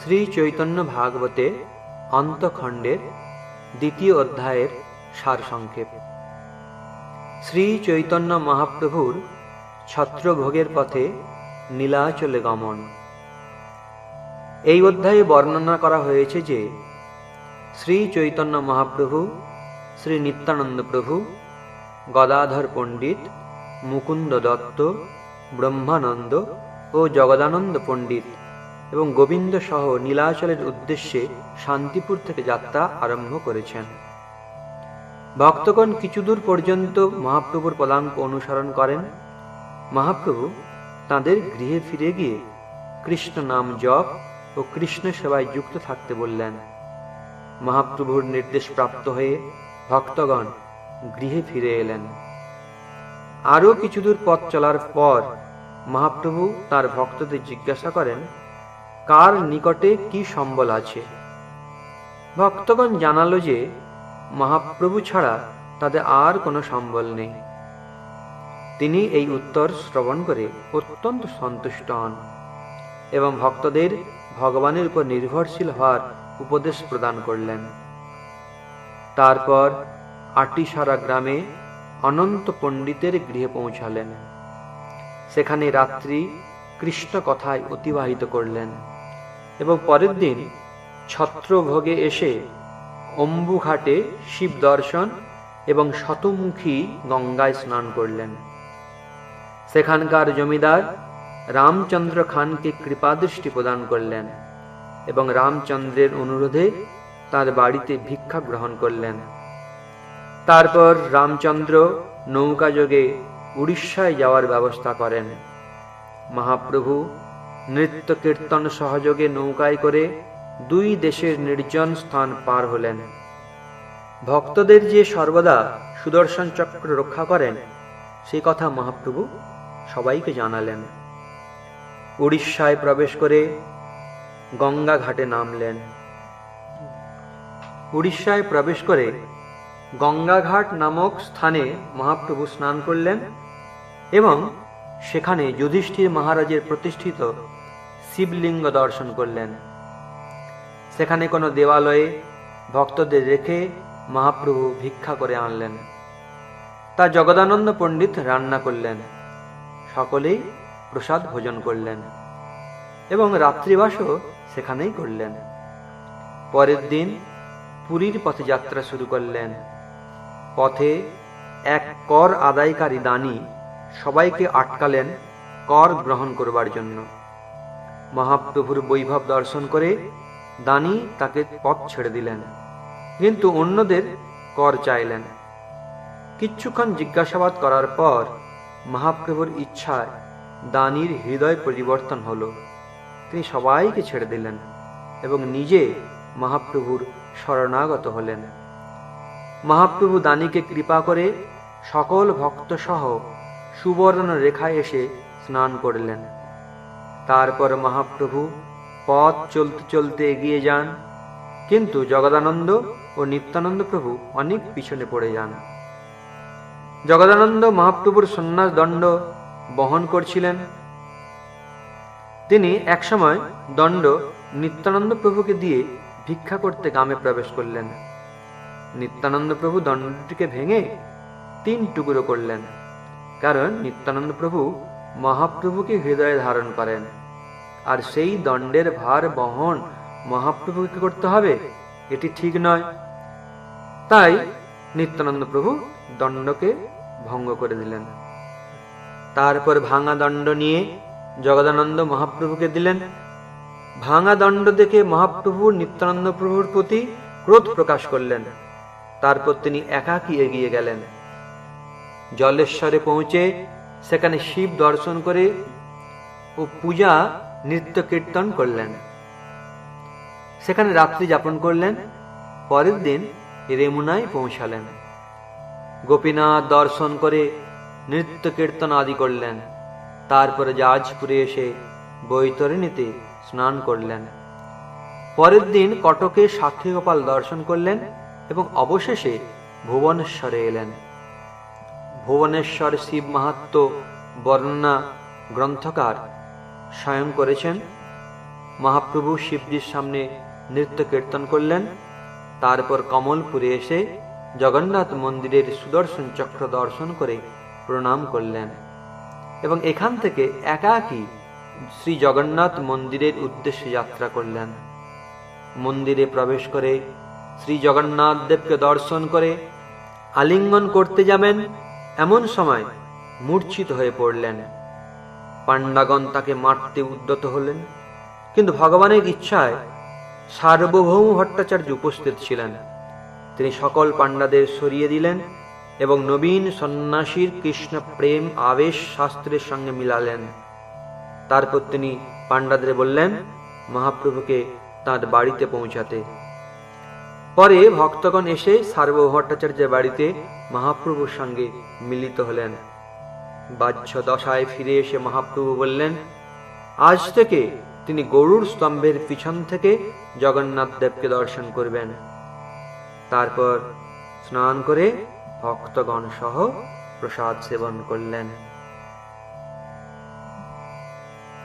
শ্রী চৈতন্য ভাগবতে অন্তখণ্ডের দ্বিতীয় অধ্যায়ের সারসংক্ষেপ। শ্রী চৈতন্য মহাপ্রভুর ছত্রভোগের পথে নীলাচলে গমন। এই অধ্যায়ে বর্ণনা করা হয়েছে যে শ্রী চৈতন্য মহাপ্রভু শ্রী নিত্যানন্দ প্রভু গদাধর পণ্ডিত, মুকুন্দ দত্ত, ব্রহ্মানন্দ ও জগদানন্দ পণ্ডিত এবং গোবিন্দ সহ নীলাচলের উদ্দেশ্যে শান্তিপুর থেকে যাত্রা আরম্ভ করেছেন। ভক্তগণ কিছু দূর পর্যন্ত মহাপ্রভুর পদাঙ্ক অনুসরণ করেন। মহাপ্রভু তাদের গৃহে ফিরে গিয়ে কৃষ্ণ নাম জপ ও কৃষ্ণ সেবায় যুক্ত থাকতে বললেন। মহাপ্রভুর নির্দেশ প্রাপ্ত হয়ে ভক্তগণ গৃহে ফিরে এলেন। আরও কিছু দূর পথ চলার পর মহাপ্রভু তার ভক্তদের জিজ্ঞাসা করেন কার নিকটে কি সম্বল আছে? ভক্তগণ জানালো যে, মহাপ্রভু ছাড়া তাদের আর কোনো সম্বল নেই। তিনি এই উত্তর শ্রবণ করে অত্যন্ত সন্তুষ্ট হন এবং ভক্তদের ভগবানের উপর নির্ভরশীল হওয়ার উপদেশ প্রদান করলেন। তারপর আটিসারা গ্রামে অনন্ত পণ্ডিতের গৃহে পৌঁছালেন। সেখানে রাত্রি কৃষ্ণ কথায় অতিবাহিত করলেন এবং পরের দিন ছত্রভোগে এসে অম্বুঘাটে শিব দর্শন এবং শতমুখী গঙ্গায় স্নান করলেন। সেখানকার জমিদার রামচন্দ্র খানকে কৃপাদৃষ্টি প্রদান করলেন এবং রামচন্দ্রের অনুরোধে তার বাড়িতে ভিক্ষা গ্রহণ করলেন। তারপর রামচন্দ্র নৌকা যোগে উড়িষ্যায় যাওয়ার ব্যবস্থা করেন। মহাপ্রভু নৃত্য কীর্তন সহযোগে নৌকায় করে দুই দেশের নির্জন স্থান পার হলেন। ভক্তদের যে সর্বদা সুদর্শন চক্র রক্ষা করেন সেই কথা মহাপ্রভু সবাইকে জানালেন। উড়িষ্যায় প্রবেশ করে গঙ্গা ঘাটে নামলেন। উড়িষ্যায় প্রবেশ করে গঙ্গাঘাট নামক স্থানে মহাপ্রভু স্নান করলেন এবং সেখানে যুধিষ্ঠির মহারাজের প্রতিষ্ঠিত শিবলিঙ্গ দর্শন করলেন। সেখানে কোনো দেওয়ালয়ে ভক্তদের রেখে মহাপ্রভু ভিক্ষা করে আনলেন। তা জগদানন্দ পণ্ডিত রান্না করলেন। সকলেই প্রসাদ ভোজন করলেন এবং রাত্রিবাসও সেখানেই করলেন। পরের দিন পুরীর পথে যাত্রা শুরু করলেন। পথে এক কর আদায়কারী দানি সবাইকে আটকালেন কর গ্রহণ করবার জন্য। মহাপ্রভুর বৈভব দর্শন করে দানি তাকে পথ ছেড়ে দিলেন। কিন্তু অন্যদের কর চাইলেন। কিচ্ছুক্ষণ জিজ্ঞাসাবাদ করার পর মহাপ্রভুর ইচ্ছায় দানির হৃদয় পরিবর্তন হলো। তিনি সবাইকে ছেড়ে দিলেন এবং নিজে মহাপ্রভুর শরণাগত হলেন। মহাপ্রভু দানিকে কৃপা করে সকল ভক্ত সহ সুবর্ণ রেখায় এসে স্নান করলেন। তারপর মহাপ্রভু পথ চলতে চলতে এগিয়ে যান, কিন্তু জগদানন্দ ও নিত্যানন্দ প্রভু অনেক পিছনে পড়ে যান। জগদানন্দ মহাপ্রভুর সন্ন্যাস দণ্ড বহন করছিলেন। তিনি একসময় দণ্ড নিত্যানন্দ প্রভুকে দিয়ে ভিক্ষা করতে গ্রামে প্রবেশ করলেন। নিত্যানন্দ প্রভু দণ্ডটিকে ভেঙে তিন টুকরো করলেন। কারণ নিত্যানন্দ প্রভু মহাপ্রভুকে হৃদয়ে ধারণ করেন। আর সেই দণ্ডের ভার বহন মহাপ্রভুকে করতে হবে, এটি ঠিক নয়। তাই নিত্যানন্দ প্রভু দণ্ডকে ভঙ্গ করে দিলেন। তারপর ভাঙা দণ্ড নিয়ে জগদানন্দ মহাপ্রভুকে দিলেন। ভাঙা দণ্ড দেখে মহাপ্রভু নিত্যানন্দ প্রভুর প্রতি ক্রোধ প্রকাশ করলেন। তারপর তিনি একাকী এগিয়ে গেলেন। জলেশ্বরে পৌঁছে সেখানে শিব দর্শন করে ও পূজা, নৃত্য কীর্তন করলেন। সেখানে রাত্রি যাপন করলেন, পরের দিন রেমুনায় পৌঁছালেন। গোপীনাথ দর্শন করে নৃত্য কীর্তন আদি করলেন। তারপরে জাজপুরে এসে বৈতরণীতে স্নান করলেন। পরের দিন কটকে সাক্ষীগোপাল দর্শন করলেন এবং অবশেষে ভুবনেশ্বরে এলেন। ভুবনেশ্বর শিব মাহাত্ম বর্ণনা গ্রন্থকার স্বয়ং করেছেন। মহাপ্রভু শিবজির সামনে নৃত্য কীর্তন করলেন। তারপর কমলপুরে এসে জগন্নাথ মন্দিরের সুদর্শন চক্র দর্শন করে প্রণাম করলেন এবং এখান থেকে একাকী শ্রী জগন্নাথ মন্দিরের উদ্দেশ্যে যাত্রা করলেন। মন্দিরে প্রবেশ করে শ্রী জগন্নাথ দেবকে দর্শন করে আলিঙ্গন করতে যাবেন। এমন সময় মূর্ছিত হয়ে পড়লেন। পাণ্ডাগণ তাকে মারতে উদ্যত হলেন, কিন্তু ভগবানের ইচ্ছায় সার্বভৌম ভট্টাচার্য উপস্থিত ছিলেন। তিনি সকল পাণ্ডাদের সরিয়ে দিলেন এবং নবীন সন্ন্যাসীর কৃষ্ণ প্রেম আবেশ শাস্ত্রের সঙ্গে মিলালেন। তারপর তিনি পাণ্ডাদের বললেন, মহাপ্রভুকে তাঁর বাড়িতে পৌঁছাতে। পরে ভক্তগণ এসে সার্বভৌম ভট্টাচার্যের বাড়িতে মহাপ্রভুর সঙ্গে মিলিত হলেন। বাহ্য দশায় ফিরে এসে মহাপ্রভু বললেন, আজ থেকে তিনি গরুর স্তম্ভের পিছন থেকে জগন্নাথ দেবকে দর্শন করবেন। তারপর স্নান করে ভক্তগণ সহ প্রসাদ সেবন করলেন।